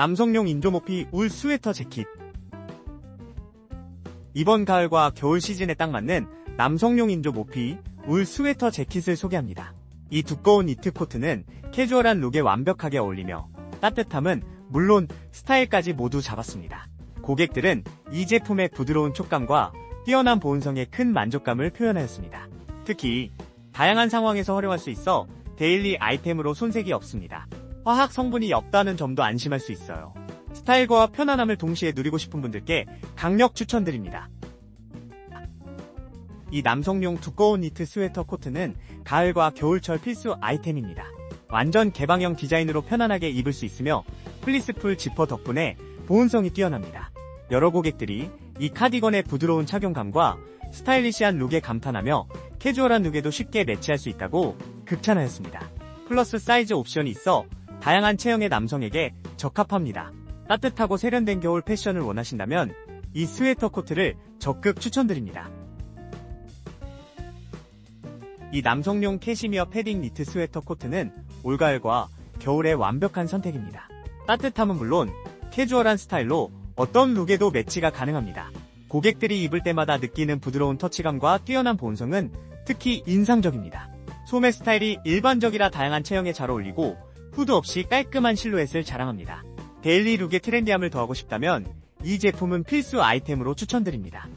남성용 인조모피 울 스웨터 재킷 이번 가을과 겨울 시즌에 딱 맞는 남성용 인조모피 울 스웨터 재킷을 소개합니다. 이 두꺼운 니트 코트는 캐주얼한 룩에 완벽하게 어울리며 따뜻함은 물론 스타일까지 모두 잡았습니다. 고객들은 이 제품의 부드러운 촉감과 뛰어난 보온성에 큰 만족감을 표현하였습니다. 특히 다양한 상황에서 활용할 수 있어 데일리 아이템으로 손색이 없습니다. 화학 성분이 없다는 점도 안심할 수 있어요. 스타일과 편안함을 동시에 누리고 싶은 분들께 강력 추천드립니다. 이 남성용 두꺼운 니트 스웨터 코트는 가을과 겨울철 필수 아이템입니다. 완전 개방형 디자인으로 편안하게 입을 수 있으며 플리스풀 지퍼 덕분에 보온성이 뛰어납니다. 여러 고객들이 이 카디건의 부드러운 착용감과 스타일리시한 룩에 감탄하며 캐주얼한 룩에도 쉽게 매치할 수 있다고 극찬하였습니다. 플러스 사이즈 옵션이 있어 다양한 체형의 남성에게 적합합니다. 따뜻하고 세련된 겨울 패션을 원하신다면 이 스웨터 코트를 적극 추천드립니다. 이 남성용 캐시미어 패딩 니트 스웨터 코트는 올가을과 겨울의 완벽한 선택입니다. 따뜻함은 물론 캐주얼한 스타일로 어떤 룩에도 매치가 가능합니다. 고객들이 입을 때마다 느끼는 부드러운 터치감과 뛰어난 보온성은 특히 인상적입니다. 소매 스타일이 일반적이라 다양한 체형에 잘 어울리고 후드 없이 깔끔한 실루엣을 자랑합니다. 데일리 룩의 트렌디함을 더하고 싶다면 이 제품은 필수 아이템으로 추천드립니다.